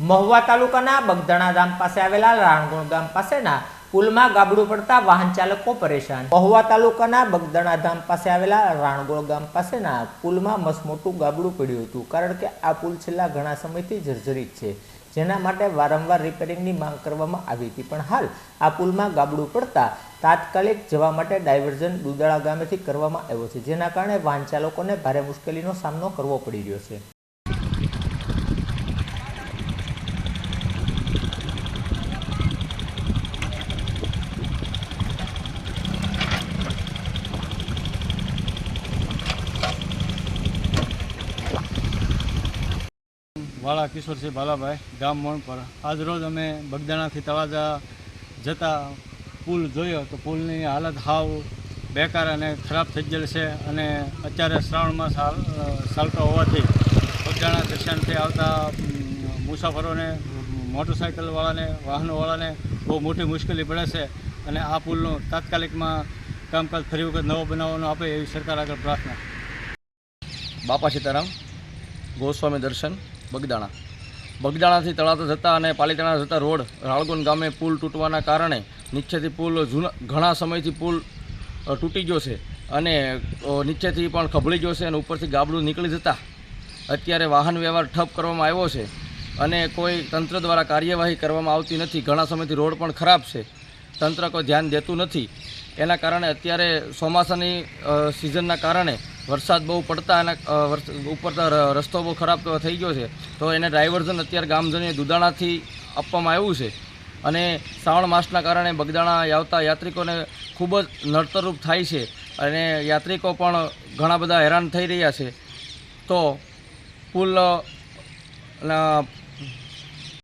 મહુવા તાલુકાના બગદાણા ગામ પાસે આવેલા રાણગુણ ગામ પાસેના પુલમાં ગાબડું પડતા વાહન ચાલકો પરેશાન. મહુવા તાલુકાના બગદાણા ધામ પાસે આવેલા રાણગોળ ગામ પાસેના પુલમાં મસમોટું ગાબડું પડ્યું હતું. કારણ કે આ પુલ છેલ્લા ઘણા સમયથી જર્જરિત છે. જેના માટે વારંવાર રિપેરિંગની માંગ કરવામાં આવી હતી. પણ હાલ આ પુલમાં ગાબડું પડતા તાત્કાલિક જવા માટે ડાયવર્ઝન દુદાળા ગામેથી કરવામાં આવ્યો છે. જેના કારણે વાહન ચાલકોને ભારે મુશ્કેલીનો સામનો કરવો પડી રહ્યો છે. વાળા કિશોરસિંહ બાલાભાઈ, ગામ મોણપર આજ રોજ અમે બગદાણાથી તળાજા જતા પુલ જોયો તો પુલની હાલત હાવ બેકાર અને ખરાબ થઈ ગયેલ છે અને અત્યારે શ્રાવણ માસ ચાલતો હોવાથી બગદાણા સ્ટેશનથી આવતા મુસાફરોને મોટરસાઇકલવાળાને વાહનોવાળાને બહુ મોટી મુશ્કેલી પડે છે અને આ પુલનું તાત્કાલિકમાં કામકાજ ફરી વખત નવો બનાવવાનો આપે એવી સરકાર આગળ પ્રાર્થના. બાપા સીતારામ, ગોસ્વામી દર્શન. બગદાણા. બગદાણાથી તળાજા જતા અને પાલીતાણા જતા રોડ રાળગોન ગામે પુલ તૂટવાના કારણે નીચેથી પુલ જૂના, ઘણા સમયથી પુલ તૂટી ગયો છે અને નીચેથી પણ ખભળી ગયો છે અને ઉપરથી ગાબડું નીકળી જતા અત્યારે વાહન વ્યવહાર ઠપ કરવામાં આવ્યો છે અને કોઈ તંત્ર દ્વારા કાર્યવાહી કરવામાં આવતી નથી. ઘણા સમયથી રોડ પણ ખરાબ છે. તંત્ર કોઈ ધ્યાન દેતું નથી. એના કારણે અત્યારે ચોમાસાની સિઝનના કારણે વરસાદ બહુ પડતા અને ઉપર રસ્તો બહુ ખરાબ થઈ ગયો છે. તો એને ડાયવર્ઝન અત્યારે ગામજનને દુદાણાથી આપવામાં આવ્યું છે. અને શ્રાવણ માસના કારણે બગદાણા આવતા યાત્રિકોને ખૂબ જ નડતરરૂપ થાય છે. અને યાત્રિકો પણ ઘણા બધા હેરાન થઈ રહ્યા છે. તો પુલ